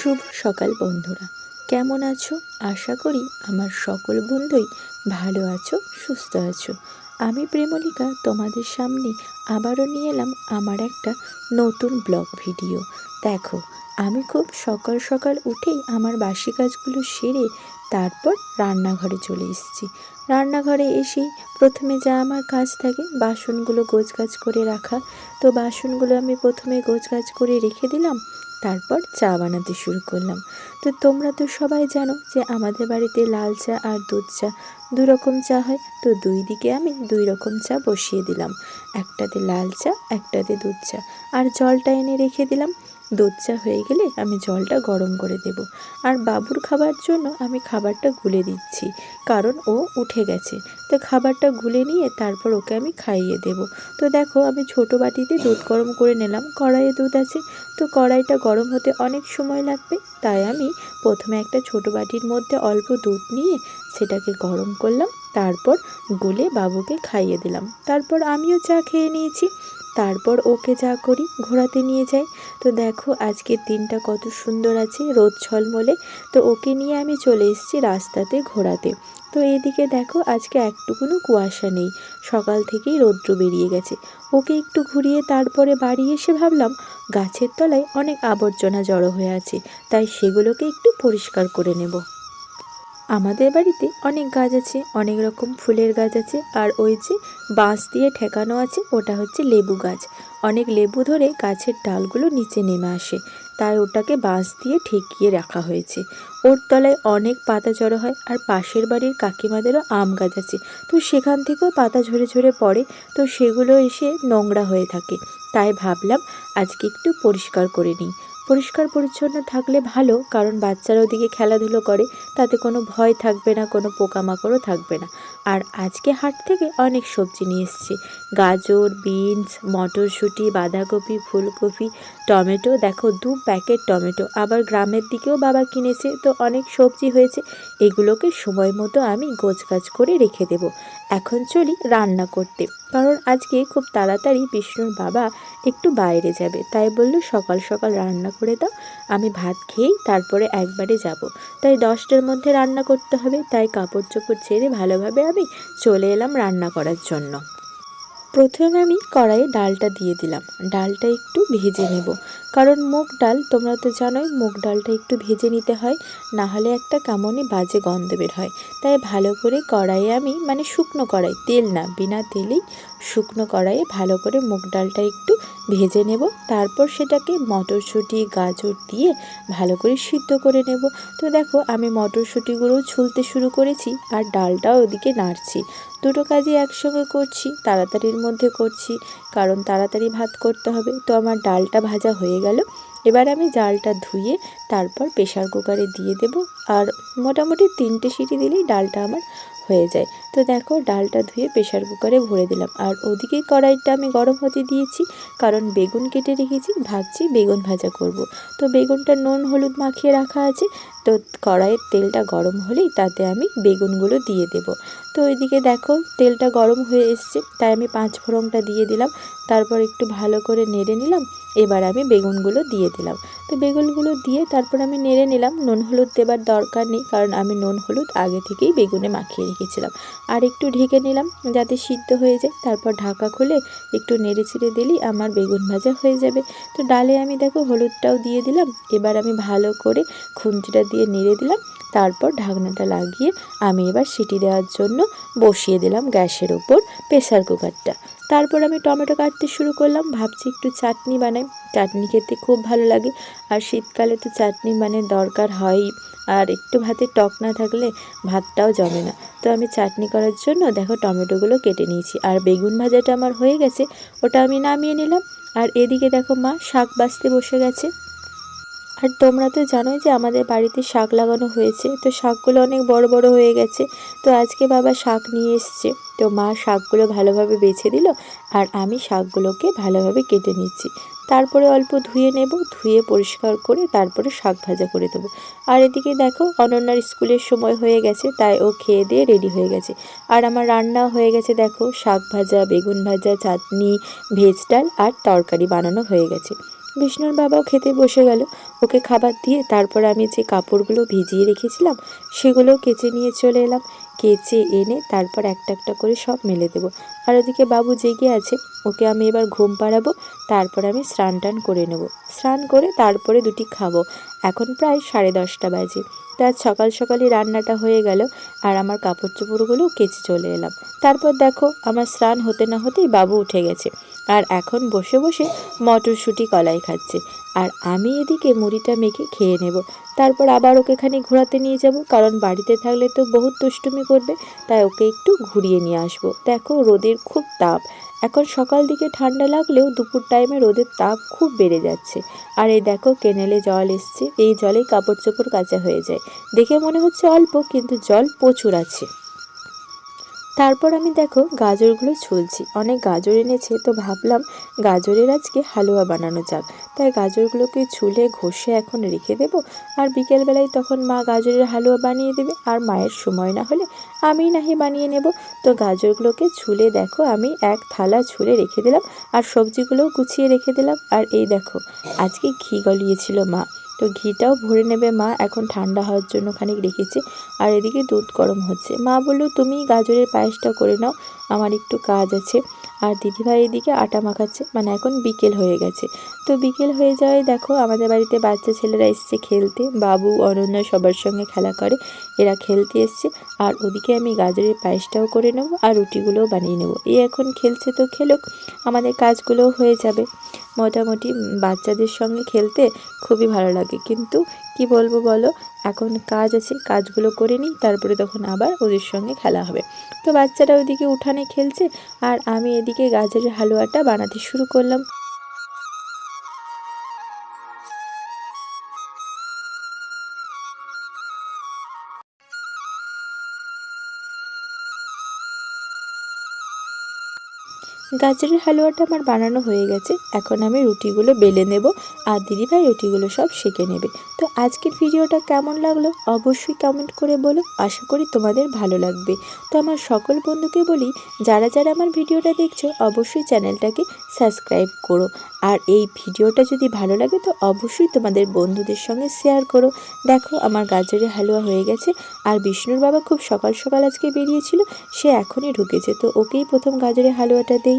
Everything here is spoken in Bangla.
শুভ সকাল বন্ধুরা। কেমন আছো? আশা করি আমার সকল বন্ধুই ভালো আছো, সুস্থ আছো। আমি প্রেমলিকা, তোমাদের সামনে আবারও নিয়ে এলাম আমার একটা নতুন ব্লগ ভিডিও। দেখো, আমি খুব সকাল সকাল উঠেই আমার বাসি কাজগুলো সেরে তারপর রান্নাঘরে চলে এসেছি। রান্নাঘরে এসেই প্রথমে যা আমার কাজ থাকে, বাসনগুলো গোছগাছ করে রাখা। তো বাসনগুলো আমি প্রথমে গোছগাছ করে রেখে দিলাম। তারপর চা বানাতে শুরু করলাম। তো তোমরা তো সবাই জানো যে আমাদের বাড়িতে লাল চা আর দুধ চা দু রকম চা হয়। তো দুই দিকে আমি দুই রকম চা বসিয়ে দিলাম। একটাতে লাল চা, একটাতে দুধ চা। আর জলটা এনে রেখে দিলাম। দুধ চা হয়ে গেলে আমি জলটা গরম করে দেব। আর বাবুর খাবার জন্য আমি খাবারটা গুলে দিচ্ছি, কারণ ও উঠে গেছে। তো খাবারটা গুলে নিয়ে তারপর ওকে আমি খাইয়ে দেব। তো দেখো, আমি ছোট বাটিতে দুধ গরম করে নিলাম। কড়াইয়ে দুধ আছে। তো কড়াইটা গরম হতে অনেক সময় লাগবে। তাই আমি প্রথমে একটা ছোট বাটির মধ্যে অল্প দুধ নিয়ে সেটাকে গরম করলাম। তারপর গুলে বাবুকে খাইয়ে দিলাম। তারপর আমিও চা খেয়ে নিয়েছি। তারপর ওকে যা করি, ঘোরাতে নিয়ে যাই। তো দেখো, আজকের দিনটা কত সুন্দর আছে, রোদ ছলমলে তো ওকে নিয়ে আমি চলে এসেছি রাস্তাতে ঘোরাতে। তো এদিকে দেখো, আজকে একটুকুনো কুয়াশা নেই। সকাল থেকেই রৌদ্র বেরিয়ে গেছে। ওকে একটু ঘুরিয়ে তারপরে বাড়ি এসে ভাবলাম, গাছের তলায় অনেক আবর্জনা জড়ো হয়ে আছে, তাই সেগুলোকে একটু পরিষ্কার করে নেব। আমাদের বাড়িতে অনেক গাছ আছে, অনেক রকম ফুলের গাছ আছে, আর ওই যে বাঁশ দিয়ে ঠেকানো আছে, ওটা হচ্ছে লেবু গাছ। অনেক লেবু ধরে গাছের ডালগুলো নিচে নেমে আসে, তাই ওটাকে বাঁশ দিয়ে ঠেকিয়ে রাখা হয়েছে। ওর তলায় অনেক পাতা জড়ো হয়, আর পাশের বাড়ির কাকিমাদেরও আম গাছ আছে। তো সেখান থেকেও পাতা ঝরে ঝরে পড়ে, তো সেগুলো এসে নোংরা হয়ে থাকে। তাই ভাবলাম আজকে একটু পরিষ্কার করে নিই। পরিষ্কার পরিচ্ছন্ন থাকলে ভালো, কারণ বাচ্চারা ওদিকে খেলাধুলো করে, তাতে কোনো ভয় থাকবে না, কোনো পোকামাকড়ও থাকবে না। আর আজকে হাট থেকে অনেক সবজি নিয়ে এসেছি। গাজর, বিনস, মটরশুঁটি, বাঁধাকপি, ফুলকপি, টমেটো। দেখো, দু প্যাকেট টমেটো। আবার গ্রামের দিকেও বাবা কিনেছে, তো অনেক সবজি হয়েছে। এগুলোকে সময় মতো আমি গোছগাছ করে রেখে দেব। এখন চলি রান্না করতে। কারণ আজকে খুব তাড়াতাড়ি বিষ্ণুর বাবা একটু বাইরে যাবে। তাই বলল, সকাল সকাল রান্না করে দাও, আমি ভাত খেয়েই তারপরে একবারে যাব। তাই দশটার মধ্যে রান্না করতে হবে। তাই কাপড় চোপড় ছেড়ে ভালোভাবে আমি চলে এলাম রান্না করার জন্য। প্রথমে আমি কড়াইয়ে ডালটা দিয়ে দিলাম। ডালটা একটু ভেজে নেব। কারণ মুগ ডাল, তোমরা তো জানোই মুগ ডালটা একটু ভেজে নিতে হয় না হলে একটা কেমনই বাজে গন্ধ বের হয়। তাই ভালো করে কড়াইয়ে আমি মানে শুকনো কড়াই, তেল না, বিনা তেলেই শুকনো কড়াইয়ে ভালো করে মুগ ডালটা একটু ভেজে নেব। তারপর সেটাকে মটরশুঁটি, গাজর দিয়ে ভালো করে সিদ্ধ করে নেব। তো দেখো, আমি মটরশুঁটিগুলো ছুলতে শুরু করেছি আর ডালটাও ওদিকে নাড়ছি। দুটো কাজই একসঙ্গে করছি, তাড়াতাড়ির মধ্যে করছি, কারণ তাড়াতাড়ি ভাত করতে হবে। তো আমার ডালটা ভাজা হয়ে গেল। এবার আমি জালটা ধুয়ে তারপর প্রেশার কুকারে দিয়ে দেব। আর মোটামুটি তিনটে সিটি দিলেই ডালটা আমার হয়ে যায়। তো দেখো, ডালটা ধুয়ে প্রেশার কুকারে ভরে দিলাম। আর ওদিকে কড়াইটা আমি গরম হতে দিয়েছি, কারণ বেগুন কেটে রেখেছি, ভাবছি বেগুন ভাজা করব। তো বেগুনটা নুন, হলুদ মাখিয়ে রাখা আছে, তো কড়াইয়ের তেলটা গরম হলেই তাতে আমি বেগুনগুলো দিয়ে দেব। তো ওইদিকে দেখো, তেলটা গরম হয়ে এসছে, তাই আমি পাঁচ ফোড়নটা দিয়ে দিলাম। তারপর একটু ভালো করে নেড়ে নিলাম, এবার আমি বেগুনগুলো দিয়ে দিলাম। তো বেগুনগুলো দিয়ে তারপর আমি নেড়ে নিলাম, নুন, হলুদ দেবার দরকার নেই, কারণ আমি নুন, হলুদ আগে থেকেই বেগুনে মাখিয়ে রেখেছিলাম আর একটু ঢেকে নিলাম যাতে সিদ্ধ হয়ে যায়। তারপর ঢাকা খুলে একটু নেড়ে ছিঁড়ে দিলেই আমার বেগুন ভাজা হয়ে যাবে। তো ডালে আমি দেখো হলুদটাও দিয়ে দিলাম। এবার আমি ভালো করে খুন্তিটা দিয়ে নেড়ে দিলাম। তারপর ঢাকনাটা লাগিয়ে আমি এবার সিটি দেওয়ার জন্য বসিয়ে দিলাম গ্যাসের ওপর প্রেসার কুকারটা। তারপর আমি টমেটো কাটতে শুরু করলাম, ভাবছি একটু চাটনি বানাই। চাটনি খেতে খুব ভালো লাগে। আর শীতকালে তো চাটনি মানে দরকার হয়ই। আর একটু ভাতে টক না থাকলে ভাতটাও জমে না। তো আমি চাটনি করার জন্য দেখো টমেটোগুলো কেটে নিয়েছি। আর বেগুন ভাজাটা আমার হয়ে গেছে, ওটা আমি নামিয়ে নিলাম। আর এদিকে দেখো মা শাক বাছতে বসে গেছে। আর তোমরা তো জানোই যে আমাদের বাড়িতে শাক লাগানো হয়েছে, তো শাকগুলো অনেক বড় বড় হয়ে গেছে, তো আজকে বাবা শাক নিয়ে এসছে। তো মা শাকগুলো ভালোভাবে বেছে দিল আর আমি শাকগুলোকে ভালোভাবে কেটে নিচ্ছি। তারপরে অল্প ধুয়ে নেব, ধুয়ে পরিষ্কার করে তারপরে শাক ভাজা করে দেবো। আর এদিকে দেখো, অনন্যার স্কুলের সময় হয়ে গেছে, তাই ও খেয়ে দিয়ে রেডি হয়ে গেছে। আর আমার রান্না হয়ে গেছে, দেখো, শাক ভাজা, বেগুন ভাজা, চাটনি, ভেজ ডাল আর তরকারি বানানো হয়ে গেছে। বিষ্ণুর বাবাও খেতে বসে গেল। ওকে খাবার দিয়ে তারপর আমি যে কাপড়গুলো ভিজিয়ে রেখেছিলাম, সেগুলো কেচে নিয়ে চলে এলাম। কেচে এনে তারপর একটা একটা করে সব মেলে দেবো। আর ওদিকে বাবু জেগে আছে। ওকে আমি এবার ঘুম পাড়াবো, তারপর আমি স্নান টান করে নেব। স্নান করে তারপরে দুটি খাব। এখন প্রায় সাড়ে দশটা বাজে। তার সকাল সকালই রান্নাটা হয়ে গেল আর আমার কাপড় চোপড়গুলো কেচে চলে এলাম। তারপর দেখো, আমার স্নান হতে না হতেই বাবু উঠে গেছে। আর এখন বসে বসে মটরশুঁটি কলাই খাচ্ছে। আর আমি এদিকে মুড়িটা মেখে খেয়ে নেব। তারপর আবার ওকে খানি ঘোরাতে নিয়ে যাব, কারণ বাড়িতে থাকলে তো বহুত দুষ্টুমি করবে। তাই ওকে একটু ঘুরিয়ে নিয়ে আসব। দেখো রোদের খুব তাপ। এখন সকাল দিকে ঠান্ডা লাগলেও দুপুর টাইমে রোদের তাপ খুব বেড়ে যাচ্ছে। আর এই দেখো কেনেলে জল এসছে। এই জলেই কাপড় চোপড় কাচা হয়ে যায়। দেখে মনে হচ্ছে অল্প, কিন্তু জল প্রচুর আছে। তারপর আমি দেখো গাজরগুলো ছুলছি। অনেক গাজর এনেছে, তো ভাবলাম গাজরের আজকে হালুয়া বানানো যাক। তাই গাজরগুলোকে ছুলে ঘষে এখন রেখে দেবো আর বিকেলবেলায় তখন মা গাজরের হালুয়া বানিয়ে দেবে আর মায়ের সময় না হলে আমি নাহি বানিয়ে নেব। তো গাজরগুলোকে ছুলে দেখো আমি এক থালা ছুলে রেখে দিলাম আর সবজিগুলোও গুছিয়ে রেখে দিলাম। আর এই দেখো, আজকে ঘি গলিয়েছিল মা। তো ঘিটাও ভরে নেবে মা। এখন ঠান্ডা হওয়ার জন্য খানিক রেখেছে। আর এদিকে দুধ গরম হচ্ছে। মা বলল, তুমি গাজরের পায়েসটা করে নাও। আমার একটু কাজ আছে। আর দিদিভাই এদিকে আটা মাখাচ্ছে। মানে এখন বিকেল হয়ে গেছে। তো বিকেল হয়ে যাওয়ায় দেখো, আমাদের বাড়িতে বাচ্চা ছেলেরা এসছে খেলতে। বাবু, অনন্যা সবার সঙ্গে খেলা করে। এরা খেলতে এসছে। আর ওদিকে আমি গাজরের পায়েসটাও করে নেব আর রুটিগুলোও বানিয়ে নেব। এই এখন খেলছে তো খেলুক, আমাদের কাজগুলোও হয়ে যাবে। মোটামুটি বাচ্চাদের সঙ্গে খেলতে খুবই ভালো লাগে। কিন্তু কি বলব বলো, এখন কাজ আছে, কাজগুলো করে নিই, তারপরে তখন আবার ওদের সঙ্গে খেলা হবে। তো বাচ্চারা ওদিকে উঠানে খেলছে, আর আমি এদিকে গাজরের হালুয়াটা বানাতে শুরু করলাম। গাজরের হালুয়াটা আমার বানানো হয়ে গেছে। এখন আমি রুটিগুলো বেলে নেব আর দিদিভাই রুটিগুলো সব সেঁকে নেবে। তো আজকের ভিডিওটা কেমন লাগল অবশ্যই কমেন্ট করে বলো। আশা করি তোমাদের ভালো লাগবে। তো আমার সকল বন্ধুকে বলি, যারা যারা আমার ভিডিওটা দেখছ, অবশ্যই চ্যানেলটাকে সাবস্ক্রাইব করো। আর এই ভিডিওটা যদি ভালো লাগে তো অবশ্যই তোমাদের বন্ধুদের সঙ্গে শেয়ার করো। দেখো আমার গাজরের হালুয়া হয়ে গেছে আর বিষ্ণুর বাবা খুব সকাল সকাল আজকে বেরিয়েছিল, সে এখনই ঢুকেছে। তো ওকেই প্রথম গাজরের হালুয়াটা দেই।